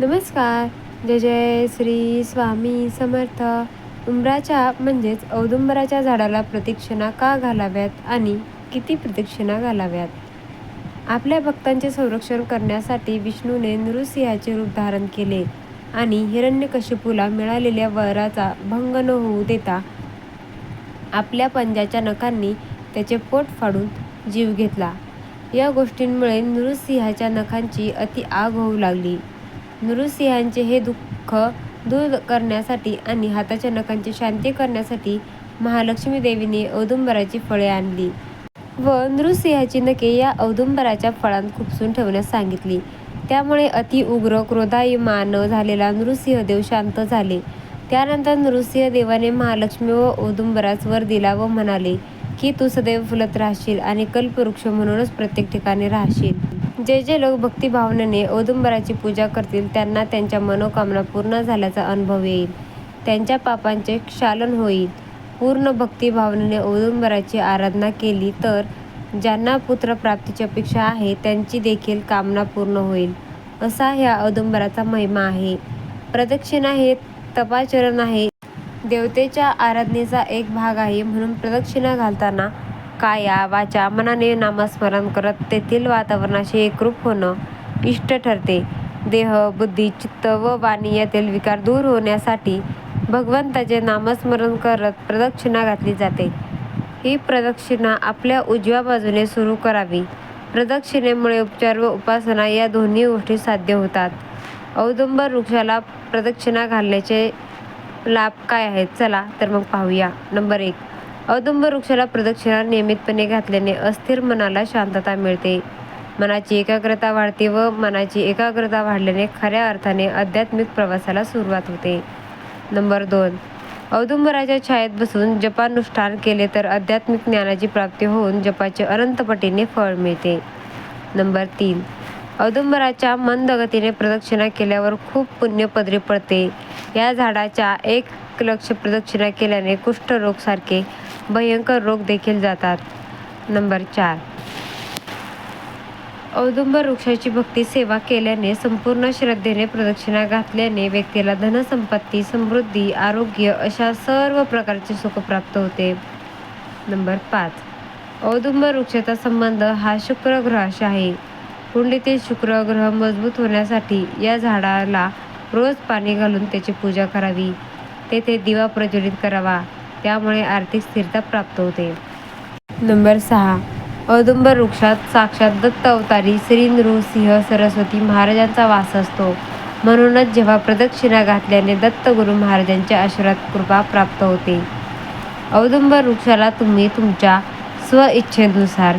नमस्कार. जय जय श्री स्वामी समर्थ. उंबराच्या म्हणजेच औदुंबराच्या झाडाला प्रदक्षिणा का घालाव्यात आणि किती प्रदक्षिणा घालाव्यात? आपल्या भक्तांचे संरक्षण करण्यासाठी विष्णूने नृसिंहाचे रूप धारण केले आणि हिरण्यकशिपूला मिळालेल्या वराचा भंग न होऊ देता आपल्या पंजाच्या नखांनी त्याचे पोट फाडून जीव घेतला. या गोष्टींमुळे नृसिंहाच्या नखांची अति आग होऊ लागली. नृसिंहांचे हे दुःख दूर करण्यासाठी आणि हाताच्या नखांची शांती करण्यासाठी महालक्ष्मी देवीने औदुंबराची फळे आणली व नृसिंहाची नखे या औदुंबराच्या फळांत खुपसून ठेवण्यास सांगितली. त्यामुळे अति उग्र क्रोधायमान झालेला नृसिंहदेव शांत झाले. त्यानंतर नृसिंहदेवाने महालक्ष्मी व औदुंबरास वर दिला व म्हणाले की तू सदैव फुलत राहशील आणि कल्पवृक्ष म्हणूनच प्रत्येक ठिकाणी राहशील. जे जे लोक भक्तिभावनेने औदुंबराची पूजा करतील त्यांना त्यांच्या मनोकामना पूर्ण झाल्याचा अनुभव येईल. त्यांच्या पापांचे क्षालन होईल. पूर्ण भक्तिभावनेने औदुंबराची आराधना केली तर ज्यांना पुत्रप्राप्तीची अपेक्षा आहे त्यांची देखील कामना पूर्ण होईल. असा ह्या औदुंबराचा महिमा आहे. प्रदक्षिणा हे तपाचरण आहे. देवतेच्या आराधनेचा एक भाग आहे म्हणून प्रदक्षिणा घालताना काया वाचा मनाने नामस्मरण करत तेथील वातावरणाशी एकरूप होणं इष्ट ठरते. देह बुद्धी चित्त व वाणी यातील विकार दूर होण्यासाठी भगवंताचे नामस्मरण करत प्रदक्षिणा घातली जाते. ही प्रदक्षिणा आपल्या उजव्या बाजूने सुरू करावी. प्रदक्षिणेमुळे उपचार व उपासना या दोन्ही गोष्टी साध्य होतात. औदुंबर वृक्षाला प्रदक्षिणा घालण्याचे लाभ काय आहेत? चला तर मग पाहूया. नंबर एक. औदुंब वृक्षाला प्रदक्षिणा नियमितपणे घातल्याने अस्थिर मनाला शांतता मिळते. मनाची एकाग्रता वाढते व मनाची एकाग्रता वाढल्याने खऱ्या अर्थाने आध्यात्मिक प्रवासाला सुरुवात होते. नंबर दोन. औदुंबराच्या छायेत बसून जपानुष्ठान केले तर आध्यात्मिक ज्ञानाची प्राप्ती होऊन जपाचे अनंतपटीने फळ मिळते. नंबर तीन. औदुंबराच्या मंद गतीने प्रदक्षिणा केल्यावर खूप पुण्य पदरी पडते. या झाडाच्या एक लक्ष प्रदक्षिणा केल्याने कुष्ठरोगसारखे भयंकर रोग देखील जातात. नंबर चार. औदुंबर वृक्षाची भक्ती सेवा केल्याने संपूर्ण श्रद्धेने प्रदक्षिणा घातल्याने व्यक्तीला धनसंपत्ती समृद्धी आरोग्य अशा सर्व प्रकारचे सुख प्राप्त होते. नंबर पाच. औदुंबर वृक्षाचा संबंध हा शुक्र ग्रहाशी आहे. कुंडलीतील शुक्र ग्रह मजबूत होण्यासाठी या झाडाला रोज पाणी घालून त्याची पूजा करावी. तेथे दिवा प्रज्वलित करावा. त्यामुळे आर्थिक स्थिरता प्राप्त होते. नंबर सहा. औदुंबर वृक्षात साक्षात दत्त अवतारी श्री नृसिंह सरस्वती महाराजांचा वास असतो. म्हणूनच जेव्हा प्रदक्षिणा घातल्याने दत्तगुरु महाराजांच्या आशीर्वाद कृपा प्राप्त होते. औदुंबर वृक्षाला तुम्ही तुमच्या स्वइच्छेनुसार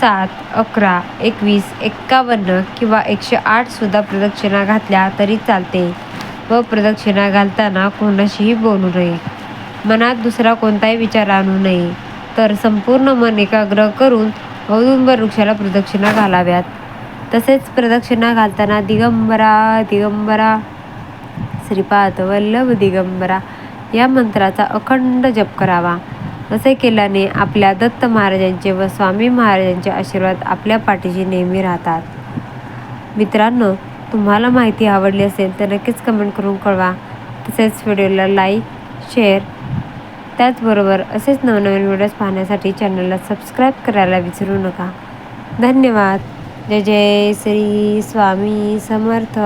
सात अकरा एकवीस एक्कावन्न किंवा एकशे आठसुद्धा प्रदक्षिणा घातल्या तरी चालते व प्रदक्षिणा घालताना कोणाशीही बोलू नये. मनात दुसरा कोणताही विचार आणू नये तर संपूर्ण मन एकाग्र करून औदुंबर वृक्षाला प्रदक्षिणा घालाव्यात. तसेच प्रदक्षिणा घालताना दिगंबरा दिगंबरा श्रीपाद वल्लभ दिगंबरा या मंत्राचा अखंड जप करावा. असे केल्याने आपल्या दत्त महाराजांचे व स्वामी महाराजांचे आशीर्वाद आपल्या पाठीशी नेहमी राहतात. मित्रांनो तुम्हाला माहिती आवडली असेल तर नक्कीच कमेंट करून कळवा. तसेच व्हिडिओला लाईक शेअर त्याचबरोबर असेच नवनवीन व्हिडिओज पाहण्यासाठी चॅनलला सबस्क्राईब करायला विसरू नका. धन्यवाद. जय जय श्री स्वामी समर्थ.